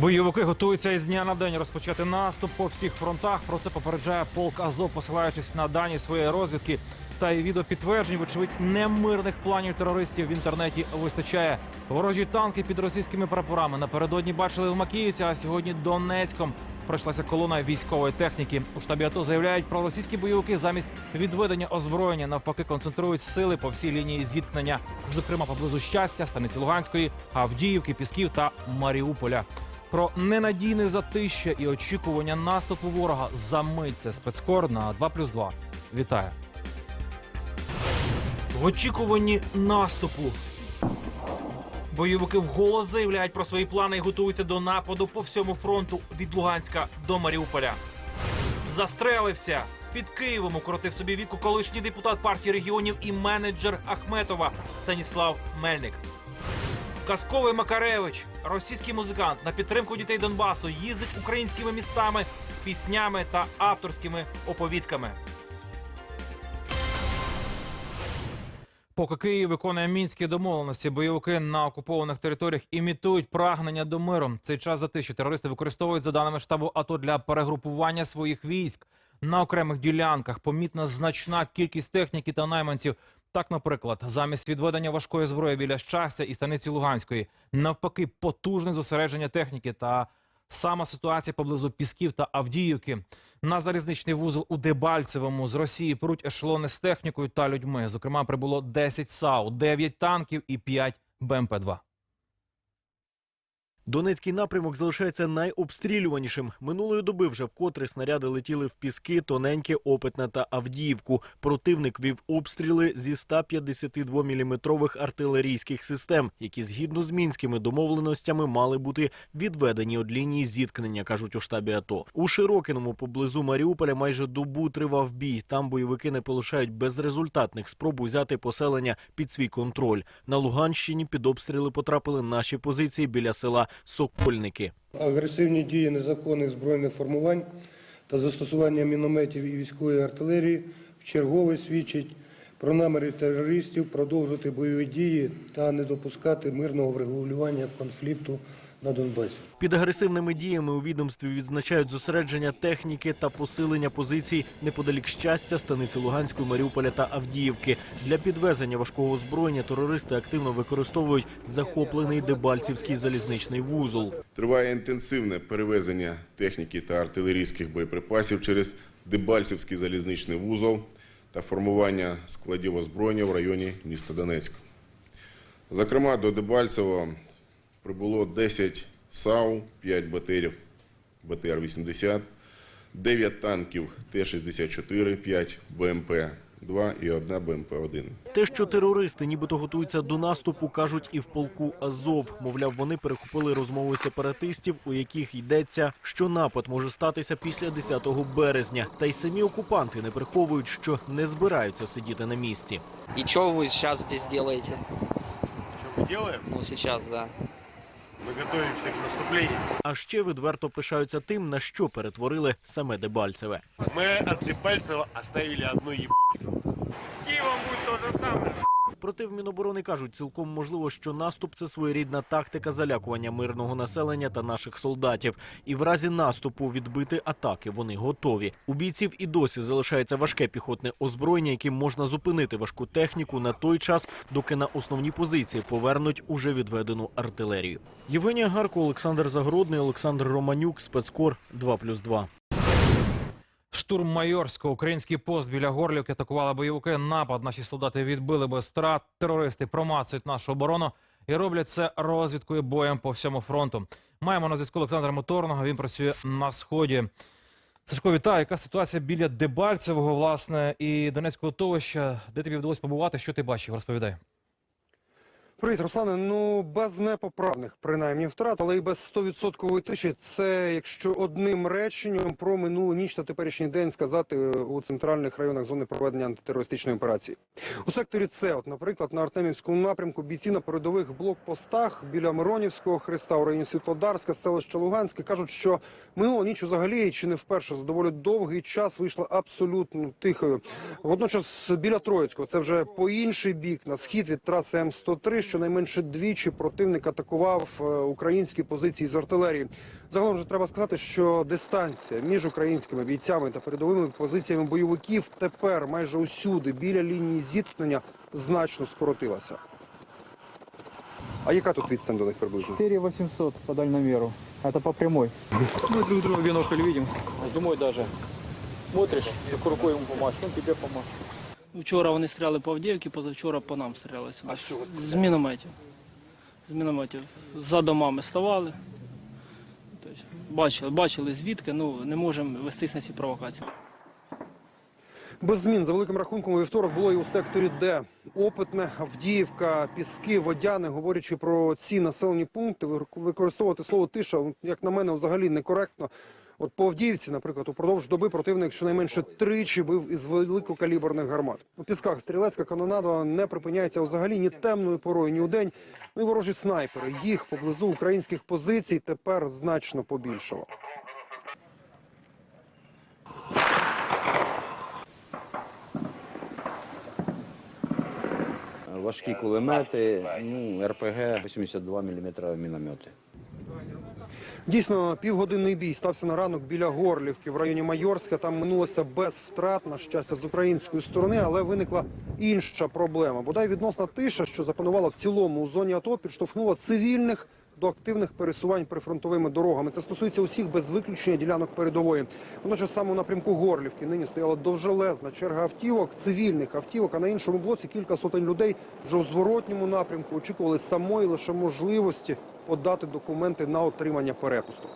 Бойовики готуються із дня на день розпочати наступ по всіх фронтах. Про це попереджає полк Азов, посилаючись на дані своєї розвідки. Та й відеопідтверджень, вочевидь, немирних планів терористів в інтернеті вистачає. Ворожі танки під російськими прапорами напередодні бачили в Макіївці, а сьогодні Донецьком. Пройшлася колона військової техніки. У штабі АТО заявляють, про російські бойовики замість відведення озброєння навпаки концентрують сили по всій лінії зіткнення, зокрема поблизу щастя, станиці Луганської, Авдіївки, Пісків та Маріуполя. Про ненадійне затища і очікування наступу ворога за мить це спецкор на 2+,2. Вітаю. В очікуванні наступу Бойовики вголос заявляють про свої плани і готуються до нападу по всьому фронту від Луганська до Маріуполя. Застрелився під Києвом. Укоротив собі віку колишній депутат партії регіонів і менеджер Ахметова Станіслав Мельник. Казковий Макаревич, російський музикант на підтримку дітей Донбасу, їздить українськими містами з піснями та авторськими оповідками. Поки Київ виконує мінські домовленості, бойовики на окупованих територіях імітують прагнення до миру. Цей час затиші терористи використовують за даними штабу АТО для перегрупування своїх військ на окремих ділянках. Помітна значна кількість техніки та найманців. Так, наприклад, замість відведення важкої зброї біля щастя і станиці Луганської, навпаки, потужне зосередження техніки та сама ситуація поблизу Пісків та Авдіївки. На залізничний вузол у Дебальцевому з Росії пруть ешелони з технікою та людьми. Зокрема, прибуло 10 САУ, 9 танків і 5 БМП-2. Донецький напрямок залишається найобстрілюванішим. Минулої доби вже вкотре снаряди летіли в піски, тоненьке, опитне та Авдіївку. Противник вів обстріли зі 152-мм артилерійських систем, які згідно з мінськими домовленостями мали бути відведені від лінії зіткнення, кажуть у штабі АТО. У Широкиному поблизу Маріуполя майже добу тривав бій. Там бойовики не полишають безрезультатних спроб узяти поселення під свій контроль. На Луганщині під обстріли потрапили наші позиції біля села Сокольники. Агресивні дії незаконних збройних формувань та застосування мінометів і військової артилерії в чергове свідчить про наміри терористів продовжити бойові дії та не допускати мирного врегулювання конфлікту на Донбасі. Під агресивними діями у відомстві відзначають зосередження техніки та посилення позицій неподалік щастя, станиці Луганської, Маріуполя та Авдіївки. Для підвезення важкого озброєння терористи активно використовують захоплений Дебальцівський залізничний вузол. Триває інтенсивне перевезення техніки та артилерійських боєприпасів через Дебальцівський залізничний вузол та формування складів озброєння в районі міста Донецька. Зокрема, до Дебальцева прибуло 10 САУ, 5 БТРів БТР-80, 9 танків Т-64, 5 БМП-2 і 1 БМП-1. Те, що терористи нібито готуються до наступу, кажуть і в полку Азов. Мовляв, вони перехопили розмови сепаратистів, у яких йдеться, що напад може статися після 10 березня. Та й самі окупанти не приховують, що не збираються сидіти на місці. И что вы сейчас здесь делаете? Что мы делаем? Ну, сейчас, да. Мы готуємося к наступлению. А ще відверто пишаються тим, на що перетворили саме Дебальцеве. Ми від Дебальцева оставили одну ебальцево. Проте в Міноборони кажуть, цілком можливо, що наступ це своєрідна тактика залякування мирного населення та наших солдатів. І в разі наступу відбити атаки вони готові. У бійців і досі залишається важке піхотне озброєння, яким можна зупинити важку техніку на той час, доки на основні позиції повернуть уже відведену артилерію. Євгенія Гарко, Олександр Загородний, Олександр Романюк, спецкор 2+,2. Штурм Майорського, український пост біля Горлівки атакували бойовики. Напад наші солдати відбили без втрат. Терористи промацують нашу оборону і роблять це розвідкою боєм по всьому фронту. Маємо на зв'язку Олександра Моторного. Він працює на сході. Сашко, вітаю. Яка ситуація біля Дебальцевого, власне, і Донецького литовища? Де тобі вдалося побувати? Що ти бачив? Розповідай. Привіт, Руслане. Ну без непоправних принаймні втрат, але і без 100% тиші. Це якщо одним реченням про минулу ніч та теперішній день сказати е, у центральних районах зони проведення антитерористичної операції. У секторі С, от, наприклад, на Артемівському напрямку бійці на передових блокпостах біля Миронівського Христа у районі Світлодарська, селища Луганське кажуть, що минула ніч взагалі чи не вперше за доволі довгий час вийшла абсолютно тихою. Водночас біля Троїцького це вже по інший бік на схід від траси М103, щонайменше двічі противник атакував е, українські позиції з артилерії. Загалом же треба сказати, що дистанція між українськими бійцями та передовими позиціями бойовиків тепер майже усюди біля лінії зіткнення значно скоротилася. А яка тут відстань до них приблизно? 4800 по дальномеру. Это по прямой. Мы друг друга в бинокль видим. Зимой даже. Смотришь, только рукой ему помашь, он тебе помашет. Вчора вони стріляли по Авдіївці, позавчора по нам стріляли сюди. А з чого З мінометів. З мінометів. За домами ставали. Тобто, бачили, бачили звідки, ну не можемо вестись на ці провокації. Без змін за великим рахунком у вівторок було і у секторі Д. Опитне, Авдіївка, Піски, Водяни. Говорячи про ці населені пункти, використовувати слово тиша, ну, як на мене, взагалі некоректно. От по Авдіївці, наприклад, упродовж доби противник щонайменше тричі бив із великокаліберних гармат. У Пісках стрілецька канонада не припиняється взагалі ні темною порою, ні удень. Ну і ворожі снайпери. Їх поблизу українських позицій тепер значно побільшало. Важкі кулемети, ну, РПГ, 82 мм міномети. Дійсно, півгодинний бій стався на ранок біля Горлівки в районі Майорська. Там минулося без втрат, на щастя, з української сторони, але виникла інша проблема. Бодай відносна тиша, що запанувала в цілому у зоні АТО, підштовхнула цивільних до активних пересувань прифронтовими дорогами. Це стосується усіх без виключення ділянок передової. Водночас саме у напрямку Горлівки нині стояла довжелезна черга автівок, цивільних автівок. А на іншому блоці кілька сотень людей вже у зворотньому напрямку очікували самої лише можливості подати документи на отримання перепусту.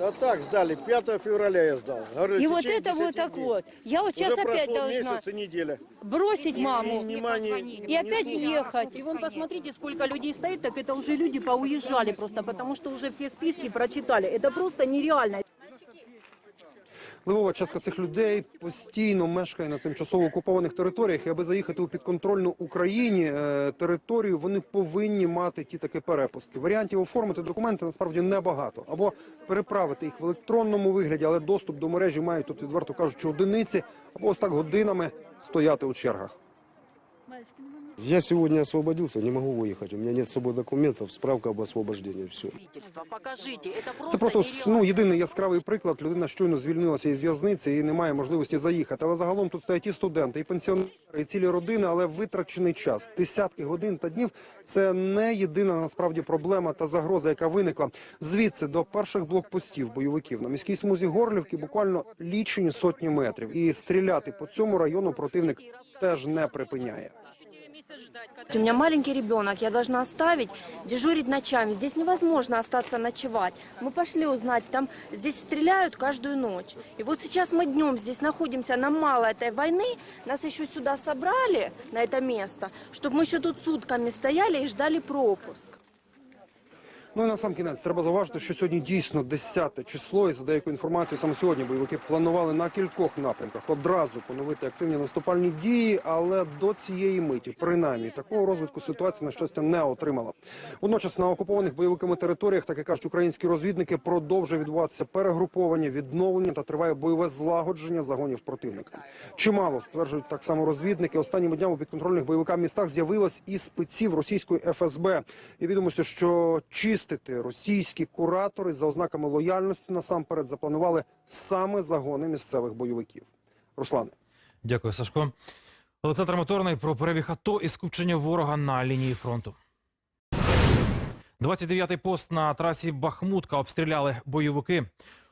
А так сдали, 5 февраля я сдал. Говорю, И в вот течение это 10 вот так дней. вот. Я вот Уже сейчас опять прошло должна месяц и неделя. бросить маму Внимание, и опять ехать. И вон посмотрите, сколько людей стоит, так это уже люди поуезжали просто, потому что уже все списки прочитали. Это просто нереально. Левова частка цих людей постійно мешкає на тимчасово окупованих територіях. І аби заїхати у підконтрольну Україні е, територію, вони повинні мати ті таки перепустки. Варіантів оформити документи насправді небагато. Або переправити їх в електронному вигляді, але доступ до мережі мають тут відверто кажучи одиниці, або ось так годинами стояти у чергах. Я сегодня освободился, не могу выехать. У меня нет с собой документов, справка об освобождении. Все. Покажите, это просто, Це просто ну, єдиний яскравий приклад. Людина щойно звільнилася із в'язниці і не має можливості заїхати. Але загалом тут стоять і студенти, і пенсіонери, і цілі родини, але витрачений час. Десятки годин та днів це не єдина насправді проблема та загроза, яка виникла. Звідси до перших блокпостів бойовиків на міській смузі Горлівки буквально лічені сотні метрів. І стріляти по цьому району противник теж не припиняє. У меня маленький ребенок, я должна оставить, дежурить ночами. Здесь невозможно остаться ночевать. Мы пошли узнать, там здесь стреляют каждую ночь. И вот сейчас мы днем здесь находимся, нам мало этой войны, нас еще сюда собрали, на это место, чтобы мы еще тут сутками стояли и ждали пропуск. Ну і на сам кінець треба зауважити, що сьогодні дійсно 10 число, і за деякою інформацією саме сьогодні бойовики планували на кількох напрямках одразу поновити активні наступальні дії, але до цієї миті, принаймні, такого розвитку ситуації на щастя не отримала. Водночас на окупованих бойовиками територіях, так як кажуть українські розвідники, продовжує відбуватися перегруповання, відновлення та триває бойове злагодження загонів противника. Чимало стверджують так само розвідники. Останніми днями у підконтрольних бойовикам містах з'явилось і спеців російської ФСБ. І відомості, що чистити російські куратори за ознаками лояльності насамперед запланували саме загони місцевих бойовиків. Руслане. Дякую, Сашко. Олександр Моторний про перевіг АТО і скупчення ворога на лінії фронту. 29-й пост на трасі Бахмутка обстріляли бойовики.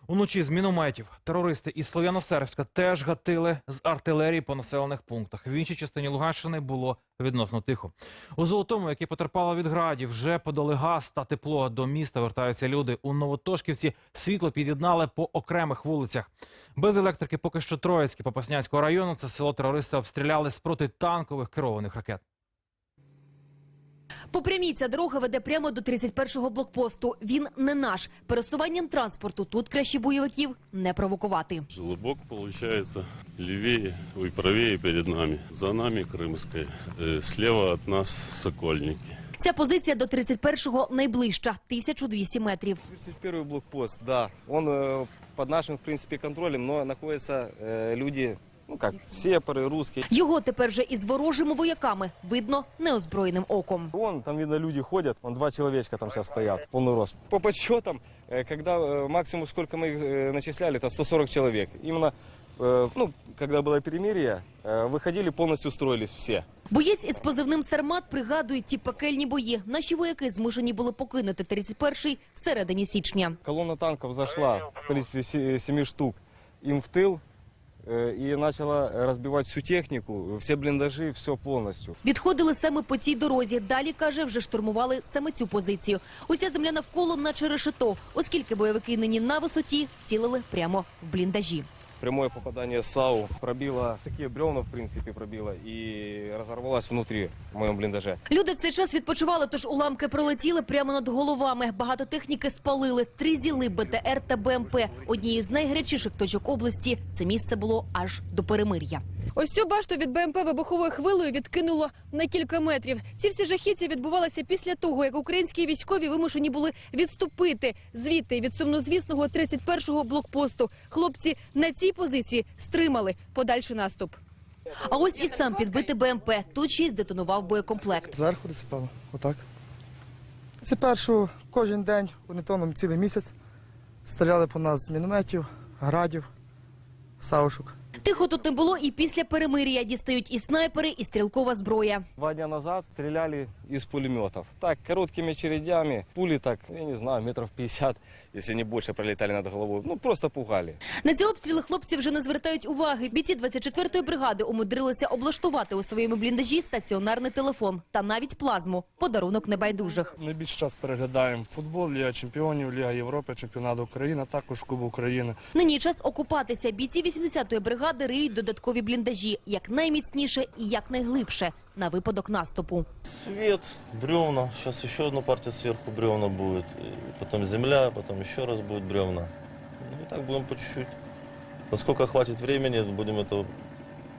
Уночі з мінометів терористи із Слов'яно-Сербська теж гатили з артилерії по населених пунктах. В іншій частині Луганщини було відносно тихо. У Золотому, які потерпали від градів, вже подали газ та тепло. До міста вертаються люди. У Новотошківці світло під'єднали по окремих вулицях. Без електрики поки що Троїцьке Попаснянського району. Це село терористи обстріляли з протитанкових керованих ракет. По прямій ця дорога веде прямо до 31-го блокпосту. Він не наш. Пересуванням транспорту тут краще бойовиків не провокувати. Желобок получается левее и правее перед нами. За нами Крымская. Э, Слева от нас Сокольники. Ця позиція до 31-го найближча 1200 метрів. 31 блокпост, да. Он э, под нашим, в принципе, контролем, но находятся э, люди ну как, сепары, русские. Його тепер же із ворожими вояками видно неозброєним оком. Вон, там видно, люди ходят, вон два человечка там сейчас стоят, полный рост. По подсчетам, э, когда э, максимум, сколько мы их э, начисляли, это 140 человек. Именно, э, ну, когда было перемирие, э, выходили, полностью строились все. Боєць із позивним Сармат пригадує ті пекельні бої. Наші вояки змушені були покинути 31-й всередині січня. Колонна танков зашла в количестве се- семи штук им в тыл э, почала розбивати всю техніку, все бліндажі, все повністю. Відходили саме по цій дорозі. Далі каже, вже штурмували саме цю позицію. Уся земля навколо, наче решето, оскільки бойовики нині на висоті цілили прямо в бліндажі. Прямое попадание САУ пробило, такие бревна в принципе пробило и разорвалось внутри в моем блиндаже. Люди в цей час відпочивали, тож уламки пролетіли прямо над головами. Багато техніки спалили. Три зіли БТР та БМП. Однією з найгарячіших точок області це місце було аж до перемир'я. Ось цю башту від БМП вибуховою хвилею відкинуло на кілька метрів. Ці всі жахіття відбувалися після того, як українські військові вимушені були відступити звідти від сумнозвісного 31-го блокпосту. Хлопці на цій позиції стримали подальший наступ. А ось і сам підбитий БМП. Тут ще й здетонував боєкомплект. Зверху досипало, отак. Це першу кожен день, орієнтовно цілий місяць. Стріляли по нас з мінометів, градів, саушок. Тихо тут не було і після перемир'я дістають і снайпери, і стрілкова зброя. Два дня назад стреляли из пулеметов. Так, короткими очередями, пули так, я не знаю, метров 50, если не больше, пролетали над головой. Ну, просто пугали. На ці обстріли хлопці вже не звертають уваги. Бійці 24-ї бригади умудрилися облаштувати у своєму бліндажі стаціонарний телефон та навіть плазму подарунок небайдужих. Найбільше час переглядаємо футбол, Ліга Чемпіонів, Ліга Європи, Чемпіонат України, також Кубок України. Нині час окупатися. Бійці 80-ї бригади риють додаткові бліндажі як найміцніше і як найглибше на випадок наступу. Свет, бревна. Сейчас еще одна партия сверху бревна будет. И потом земля, потом еще раз будет бревна. Ну и так будем по чуть-чуть. Насколько хватит времени, будем это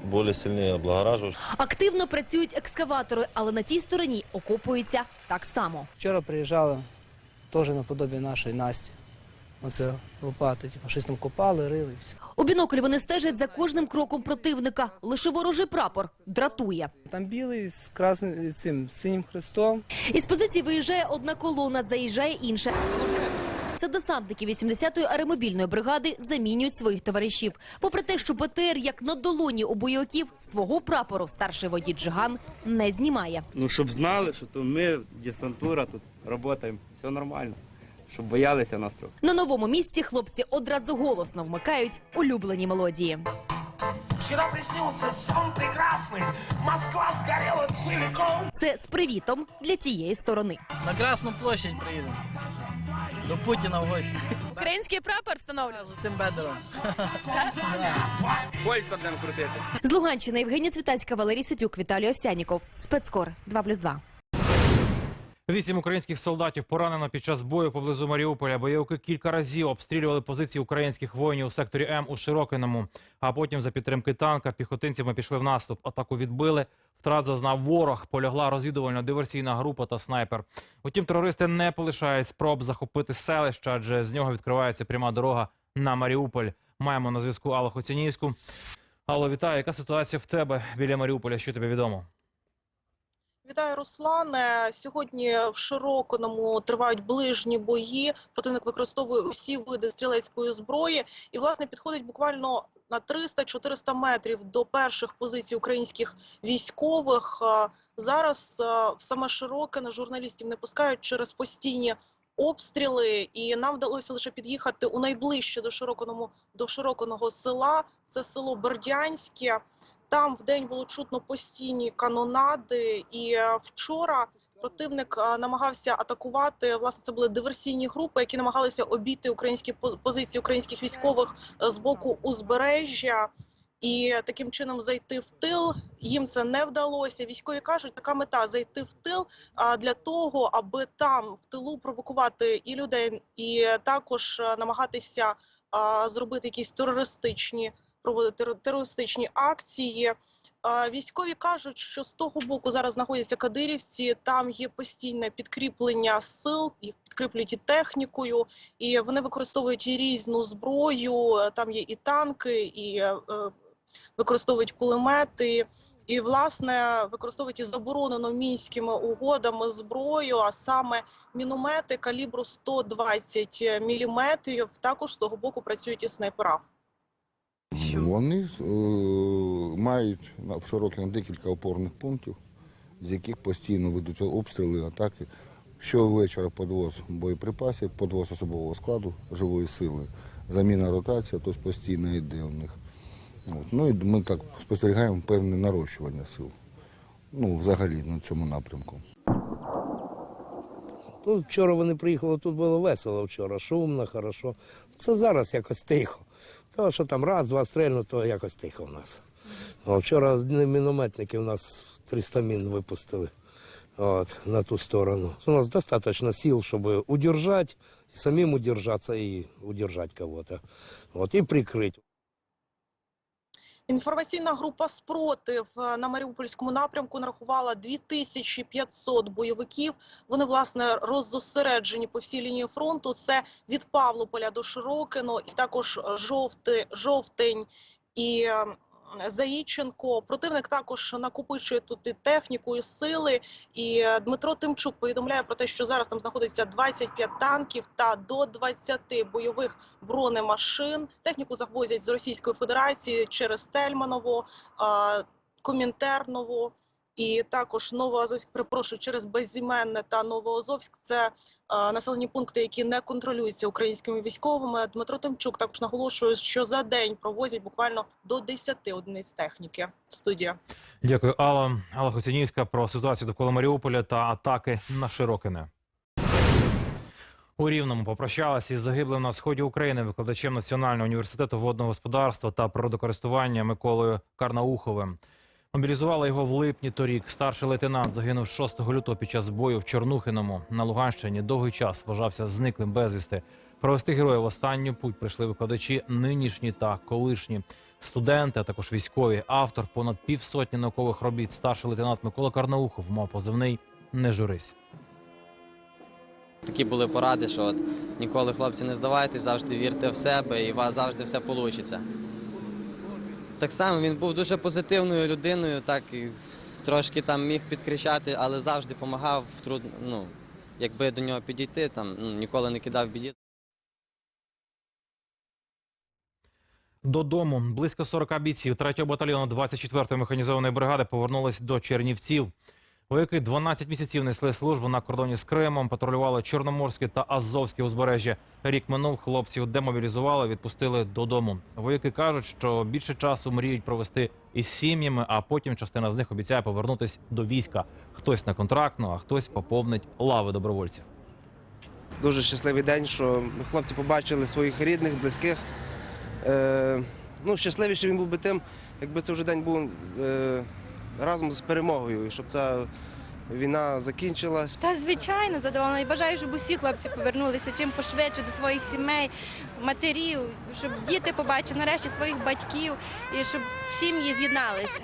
более сильнее облагораживать. Активно працюють екскаватори, але на тій стороні окопуються так само. Вчора приїжджали теж наподобі нашої Насті. Оце лопати, типу, щось там копали, рили. все. У бінокль вони стежать за кожним кроком противника. Лише ворожий прапор дратує. Там білий з красним цим синім хрестом. Із позиції виїжджає одна колона, заїжджає інша. Це десантники 80-ї аеромобільної бригади замінюють своїх товаришів. Попри те, що БТР як на долоні у бойовиків, свого прапору старший водій Джиган не знімає. Ну, щоб знали, що то ми, десантура, тут працюємо, все нормально. Щоб боялися нас трохи. На новому місці хлопці одразу голосно вмикають улюблені мелодії. Вчера приснился сон прекрасный. Москва сгорела целиком. Це з привітом для тієї сторони. На Красну площадь приїдемо. До Путіна в гості. Український прапор встановлює. За цим бедером. Кольця будемо крутити. З Луганщини Євгенія Цвітацька, Валерій Ситюк, Віталій Овсяніков. Спецкор 2+,2. Вісім українських солдатів поранено під час бою поблизу Маріуполя. Бойовики кілька разів обстрілювали позиції українських воїнів у секторі М у Широкиному. А потім за підтримки танка піхотинцями пішли в наступ. Атаку відбили. Втрат зазнав ворог. Полягла розвідувально-диверсійна група та снайпер. Утім, терористи не полишають спроб захопити селище, адже з нього відкривається пряма дорога на Маріуполь. Маємо на зв'язку Аллу Хоцінівську. Алло, вітаю. Яка ситуація в тебе біля Маріуполя? Що тобі відомо? Вітаю, Руслане. Сьогодні в Широкиному тривають ближні бої. Противник використовує усі види стрілецької зброї і, власне, підходить буквально на 300-400 метрів до перших позицій українських військових. Зараз саме Широкине журналістів не пускають через постійні обстріли, і нам вдалося лише під'їхати у найближче до Широкиному до Широкиного села. Це село Бердянське. Там в день було чутно постійні канонади, і е, вчора противник е, намагався атакувати. Власне, це були диверсійні групи, які намагалися обійти українські поз- позиції українських військових е, з боку узбережжя. І таким чином зайти в тил їм це не вдалося. Військові кажуть, така мета зайти в тил для того, аби там в тилу провокувати і людей, і також намагатися зробити якісь терористичні проводити терористичні акції. Військові кажуть, що з того боку зараз знаходяться кадирівці. Там є постійне підкріплення сил, їх підкріплюють і технікою, і вони використовують і різну зброю. Там є і танки, і е, використовують кулемети. І, власне, використовують і заборонено мінськими угодами зброю, а саме міномети калібру 120 мм. Також з того боку працюють і снайпера. Вони е, мають в Широкіному декілька опорних пунктів, з яких постійно ведуть обстріли, атаки. Щовечора подвоз боєприпасів, подвоз особового складу, живої сили, заміна ротація, тобто постійно йде у них. От. Ну і ми так спостерігаємо певне нарощування сил. Ну, взагалі на цьому напрямку. Ну, вчора вони приїхали, тут було весело вчора, шумно, хорошо. Це зараз якось тихо. То, що там раз, два стрельну, то якось тихо в нас. А вчора мінометники у нас 300 мін випустили от, на ту сторону. У нас достатньо сил, щоб удержати, самим удержатися і удержати кого-то. От, і прикрити. Інформаційна група «Спротив» е, на Маріупольському напрямку нарахувала 2500 бойовиків. Вони, власне, роззосереджені по всій лінії фронту. Це від Павлополя до Широкино, і також жовти, жовтень і е, Заїченко. Противник також накопичує тут і техніку, і сили. І е, Дмитро Тимчук повідомляє про те, що зараз там знаходиться 25 танків та до 20 бойових бронемашин. Техніку завозять з Російської Федерації через Тельманово, Комінтерново. І також Новоазовськ, перепрошую, через Безіменне та Новоазовськ. Це е, населені пункти, які не контролюються українськими військовими. Дмитро Тимчук також наголошує, що за день провозять буквально до 10 одиниць техніки. Студія. Дякую, Алла. Алла Хоцянівська про ситуацію довкола Маріуполя та атаки на Широкине. У Рівному попрощалася із загиблим на сході України викладачем Національного університету водного господарства та природокористування Миколою Карнауховим. Мобілізували його в липні торік. Старший лейтенант загинув 6 лютого під час бою в Чорнухиному на Луганщині. Довгий час вважався зниклим безвісти. Провести героя в останню путь прийшли викладачі нинішні та колишні студенти, а також військові. Автор понад півсотні наукових робіт. Старший лейтенант Микола Карнаухов мав позивний Не журись. Такі були поради, що от ніколи хлопці не здавайтесь, завжди вірте в себе і у вас завжди все вийде. Так само він був дуже позитивною людиною, так і трошки там міг підкричати, але завжди допомагав в труд... ну, якби до нього підійти, там ну, ніколи не кидав біді. Додому близько 40 бійців 3-го батальйону 24-ї механізованої бригади повернулись до Чернівців. Вояки 12 місяців несли службу на кордоні з Кримом, патрулювали Чорноморське та Азовське узбережжя. Рік минув, хлопців демобілізували, відпустили додому. Вояки кажуть, що більше часу мріють провести із сім'ями, а потім частина з них обіцяє повернутись до війська. Хтось на контрактну, а хтось поповнить лави добровольців. Дуже щасливий день, що хлопці побачили своїх рідних, близьких. Е, ну, щасливіше він був би тим, якби це вже день був е, разом з перемогою, щоб ця війна закінчилась. Та звичайно задоволена. І бажаю, щоб усі хлопці повернулися чим пошвидше до своїх сімей, матерів, щоб діти побачили нарешті своїх батьків і щоб сім'ї з'єдналися.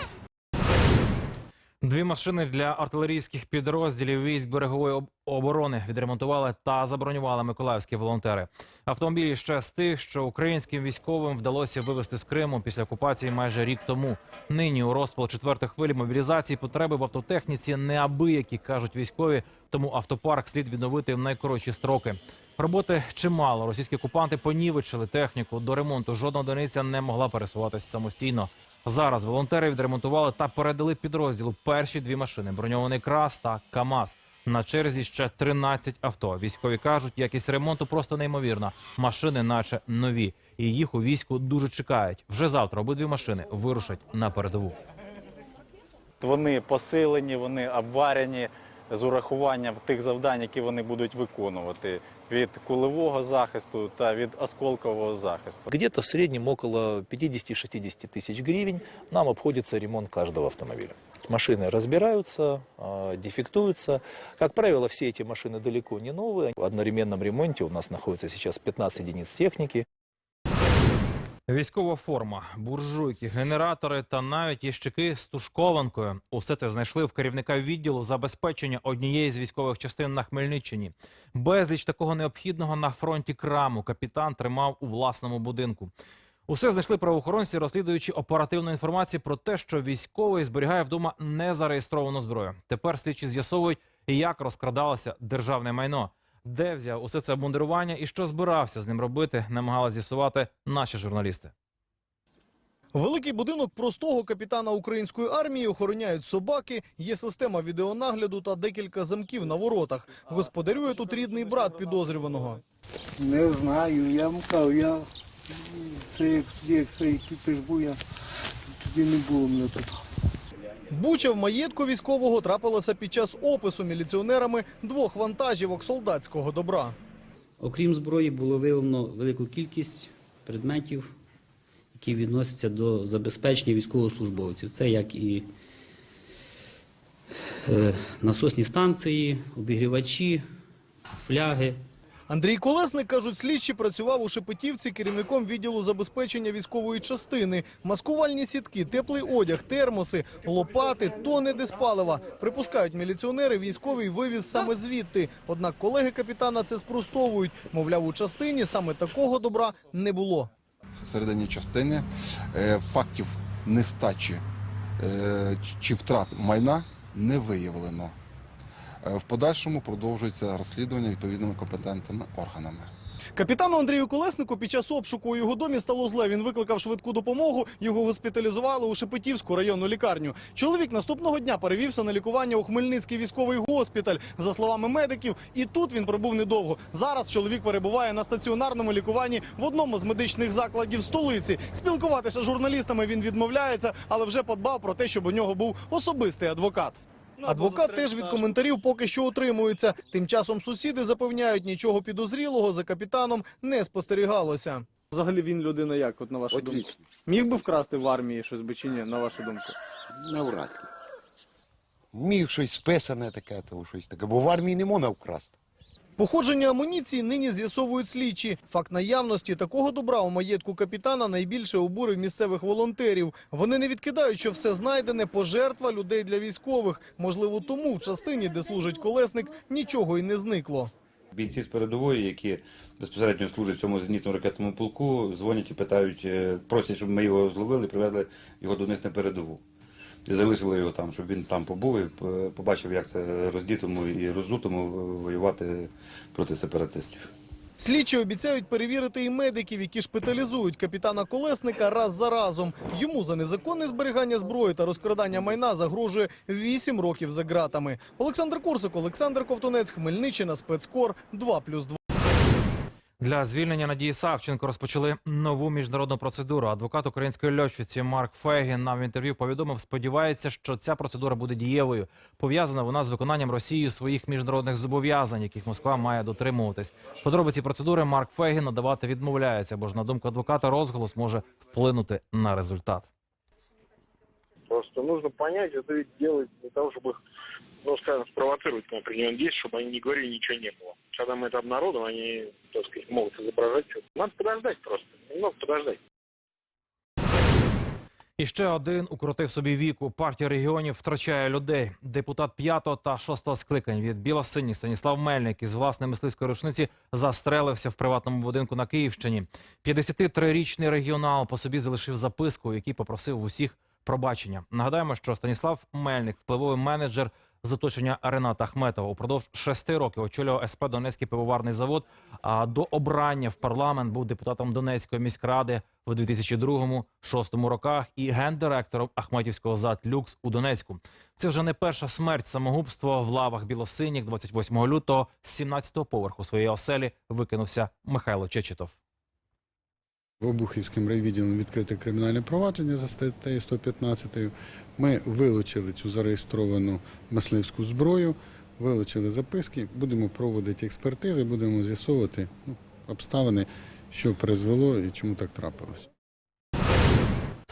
Дві машини для артилерійських підрозділів військ берегової оборони відремонтували та забронювали миколаївські волонтери. Автомобілі ще з тих, що українським військовим вдалося вивезти з Криму після окупації майже рік тому. Нині у розпал четвертої хвилі мобілізації потреби в автотехніці неабиякі, кажуть військові. Тому автопарк слід відновити в найкоротші строки. Роботи чимало. Російські окупанти понівечили техніку. До ремонту жодна одиниця не могла пересуватися самостійно. Зараз волонтери відремонтували та передали підрозділу перші дві машини: броньований крас та КАМАЗ. На черзі ще 13 авто. Військові кажуть, якість ремонту просто неймовірна. Машини, наче нові, і їх у війську дуже чекають. Вже завтра обидві машини вирушать на передову. Вони посилені, вони обварені з урахуванням тих завдань, які вони будуть виконувати від кулевого захисту та від осколкового захисту. Где-то в среднем около 50-60 тысяч гривен нам обходится ремонт каждого автомобиля. Машины разбираются, а, дефектуются. Как правило, все эти машины далеко не новые. В одновременном ремонте у нас находится сейчас 15 единиц техники. Військова форма, буржуйки, генератори та навіть ящики з тушкованкою. Усе це знайшли в керівника відділу забезпечення однієї з військових частин на Хмельниччині. Безліч такого необхідного на фронті краму капітан тримав у власному будинку. Усе знайшли правоохоронці, розслідуючи оперативну інформацію про те, що військовий зберігає вдома незареєстровану зброю. Тепер слідчі з'ясовують, як розкрадалося державне майно, де взяв усе це обмундирування і що збирався з ним робити, намагалися з'ясувати наші журналісти. Великий будинок простого капітана української армії охороняють собаки, є система відеонагляду та декілька замків на воротах. Господарює тут рідний брат підозрюваного. Не знаю, я кажу, я це як як цей кіпіш був, я тоді не було мене тут. Буча в маєтку військового трапилася під час опису міліціонерами двох вантажівок солдатського добра. Окрім зброї, було виявлено велику кількість предметів, які відносяться до забезпечення військовослужбовців. Це як і е, насосні станції, обігрівачі, фляги. Андрій Колесник, кажуть, слідчі працював у Шепетівці керівником відділу забезпечення військової частини. Маскувальні сітки, теплий одяг, термоси, лопати, тони диспалива. Припускають міліціонери, військовий вивіз саме звідти. Однак колеги капітана це спростовують. Мовляв, у частині саме такого добра не було. всередині частини е, фактів нестачі е, чи втрат майна не виявлено. Е, В подальшому продовжується розслідування відповідними компетентними органами. Капітану Андрію Колеснику під час обшуку у його домі стало зле. Він викликав швидку допомогу. Його госпіталізували у Шепетівську районну лікарню. Чоловік наступного дня перевівся на лікування у Хмельницький військовий госпіталь. За словами медиків, і тут він пробув недовго. Зараз чоловік перебуває на стаціонарному лікуванні в одному з медичних закладів столиці. Спілкуватися з журналістами він відмовляється, але вже подбав про те, щоб у нього був особистий адвокат. Адвокат теж від коментарів поки що утримується. Тим часом сусіди запевняють, нічого підозрілого за капітаном не спостерігалося. Взагалі він людина як, от на вашу думку? Міг би вкрасти в армії щось би чи ні, на вашу думку? Навряд ли. Міг щось списане таке, то щось таке, бо в армії не можна вкрасти. Походження амуніції нині з'ясовують слідчі. Факт наявності такого добра у маєтку капітана найбільше обурив місцевих волонтерів. Вони не відкидають, що все знайдене пожертва людей для військових. Можливо, тому в частині, де служить колесник, нічого й не зникло. Бійці з передової, які безпосередньо служать цьому зенітному ракетному полку, дзвонять і питають, е, просять, щоб ми його зловили, привезли його до них на передову. І залишили його там, щоб він там побув і е, побачив, як це роздітому і роззутому воювати проти сепаратистів. Слідчі обіцяють перевірити і медиків, які шпиталізують капітана Колесника раз за разом. Йому за незаконне зберігання зброї та розкрадання майна загрожує 8 років за ґратами. Олександр Курсик, Олександр Ковтунець, Хмельниччина, спецкор 2+,2. Для звільнення Надії Савченко розпочали нову міжнародну процедуру. Адвокат української льотчиці Марк Фегін нам в інтерв'ю повідомив, сподівається, що ця процедура буде дієвою. Пов'язана вона з виконанням Росією своїх міжнародних зобов'язань, яких Москва має дотримуватись. Подробиці процедури Марк Фегін надавати відмовляється, бо ж на думку адвоката розголос може вплинути на результат. Просто нужно понять, это ведь делать для того, чтобы, ну, скажем, спровоцировать на определенные действия, чтобы они не говорили, ничего не было. Когда мы это обнародуем, они, так сказать, могут изображать что-то. Надо подождать просто, немного подождать. І ще один укрутив собі віку. Партія регіонів втрачає людей. Депутат п'ятого та шостого скликань від білосиніх Станіслав Мельник із власної мисливської рушниці застрелився в приватному будинку на Київщині. 53-річний регіонал по собі залишив записку, у якій попросив в усіх пробачення. Нагадаємо, що Станіслав Мельник, впливовий менеджер з оточення Рената Ахметова, упродовж шести років очолював СП Донецький пивоварний завод. А до обрання в парламент був депутатом Донецької міськради в 2002-2006 роках і гендиректором Ахметівського ЗАД Люкс у Донецьку. Це вже не перша смерть самогубство в лавах білосиніх 28 лютого з 17-го поверху своєї оселі викинувся Михайло Чечетов. Обухівським райвідділом відкрите кримінальне провадження за статтею 115. Ми вилучили цю зареєстровану мисливську зброю, вилучили записки, будемо проводити експертизи, будемо з'ясовувати ну, обставини, що призвело і чому так трапилось.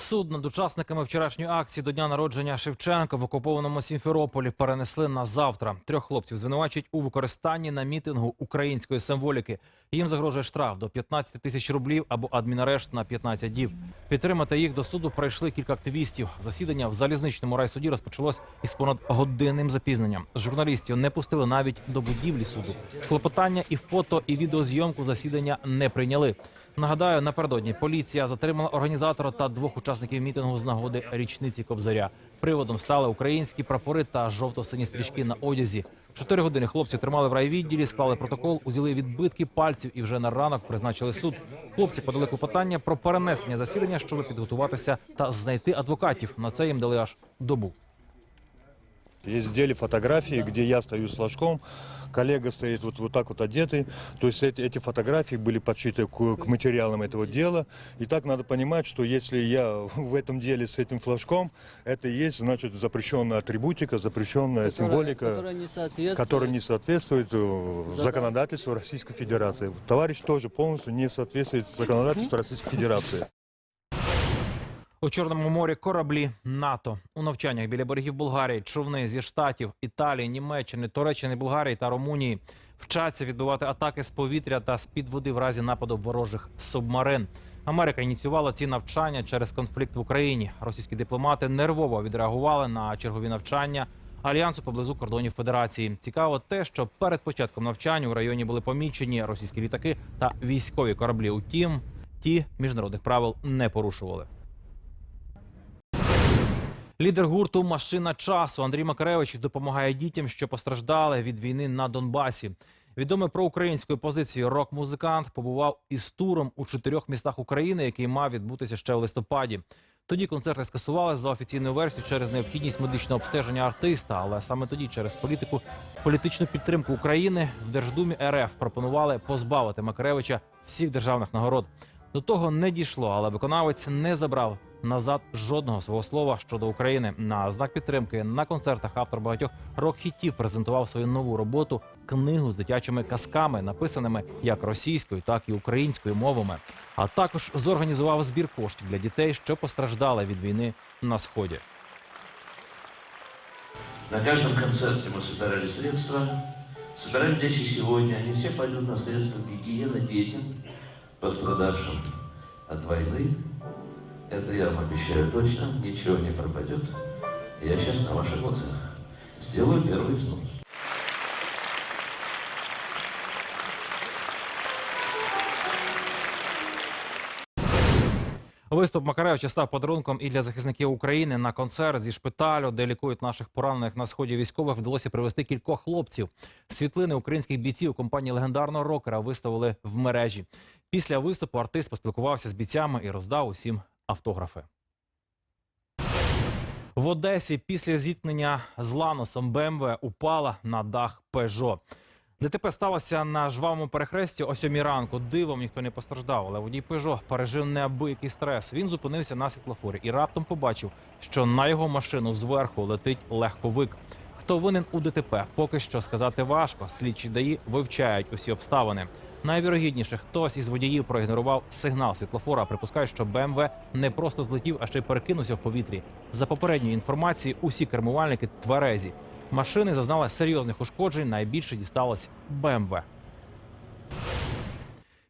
Суд над учасниками вчорашньої акції до дня народження Шевченка в окупованому Сімферополі перенесли на завтра. Трьох хлопців звинувачують у використанні на мітингу української символіки. Їм загрожує штраф до 15 тисяч рублів або адмінарешт на 15 діб. Підтримати їх до суду прийшли кілька активістів. Засідання в залізничному райсуді розпочалось із понад годинним запізненням. Журналістів не пустили навіть до будівлі суду. Клопотання і фото, і відеозйомку засідання не прийняли. Нагадаю, напередодні поліція затримала організатора та двох учасників мітингу з нагоди річниці Кобзаря. Приводом стали українські прапори та жовто-сині стрічки на одязі. Чотири години хлопці тримали в райвідділі, склали протокол, узяли відбитки пальців і вже на ранок призначили суд. Хлопці подали клопотання про перенесення засідання, щоб підготуватися та знайти адвокатів. На це їм дали аж добу. Есть в деле фотографии, где я стою с флажком, коллега стоит вот, вот так вот одетый. То есть эти, эти фотографии были подшиты к, к материалам этого дела. И так надо понимать, что если я в этом деле с этим флажком, это и есть, значит, запрещенная атрибутика, запрещенная символика, которая не соответствует. которая не соответствует э, Закон. законодательству Российской Федерации. Товарищ тоже полностью не соответствует законодательству Российской Федерации. У Чорному морі кораблі НАТО у навчаннях біля берегів Болгарії, човни зі штатів, Італії, Німеччини, Туреччини, Болгарії та Румунії вчаться відбивати атаки з повітря та з під води в разі нападу ворожих субмарин. Америка ініціювала ці навчання через конфлікт в Україні. Російські дипломати нервово відреагували на чергові навчання альянсу поблизу кордонів Федерації. Цікаво те, що перед початком навчань у районі були помічені російські літаки та військові кораблі. Утім, ті міжнародних правил не порушували. Лідер гурту Машина часу Андрій Макаревич допомагає дітям, що постраждали від війни на Донбасі. Відомий про українською позицією рок-музикант побував із туром у чотирьох містах України, який мав відбутися ще в листопаді. Тоді концерти скасували за офіційною версією через необхідність медичного обстеження артиста. Але саме тоді, через політику політичну підтримку України, в Держдумі РФ пропонували позбавити Макаревича всіх державних нагород. До того не дійшло, але виконавець не забрав назад жодного свого слова щодо України. На знак підтримки на концертах автор багатьох рок-хітів презентував свою нову роботу книгу з дитячими казками, написаними як російською, так і українською мовами. А також зорганізував збір коштів для дітей, що постраждали від війни на сході. На каждом концерте мы собирали средства. Собираем здесь и сегодня. Они все на средства гигиены детям, пострадавшим от войны. Это я вам обещаю точно, ничего не пропадет. Я сейчас на ваших глазах сделаю первый взнос. Виступ Макаревича став подарунком і для захисників України на концерт зі шпиталю, де лікують наших поранених на сході військових. Вдалося привезти кількох хлопців. Світлини українських бійців компанії легендарного рокера виставили в мережі. Після виступу артист поспілкувався з бійцями і роздав усім автографи. В Одесі після зіткнення з Ланосом БМВ упала на дах Пежо. ДТП сталося на жвавому перехресті о сьомій ранку. Дивом ніхто не постраждав, але водій Пежо пережив неабиякий стрес. Він зупинився на світлофорі і раптом побачив, що на його машину зверху летить легковик. Хто винен у ДТП, поки що сказати важко. Слідчі ДАІ вивчають усі обставини. Найвірогідніше, хтось із водіїв проігнорував сигнал світлофора. Припускає, що БМВ не просто злетів, а ще й перекинувся в повітрі. За попередньою інформацією, усі кермувальники тверезі. Машини зазнали серйозних ушкоджень. Найбільше дісталось БМВ.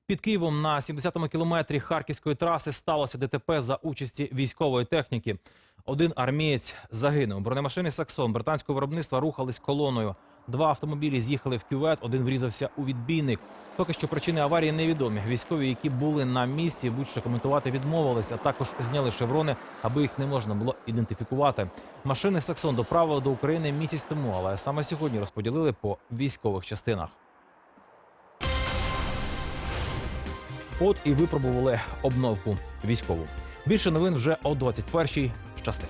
Під Києвом на 70-му кілометрі харківської траси сталося ДТП за участі військової техніки. Один армієць загинув. Бронемашини Саксон британського виробництва рухались колоною. Два автомобілі з'їхали в кювет, один врізався у відбійник. Поки що причини аварії невідомі. Військові, які були на місці, будь-що коментувати відмовилися. Також зняли шеврони, аби їх не можна було ідентифікувати. Машини Саксон доправили до України місяць тому, але саме сьогодні розподілили по військових частинах. От і випробували обновку військову. Більше новин вже о 21-й. Щасти.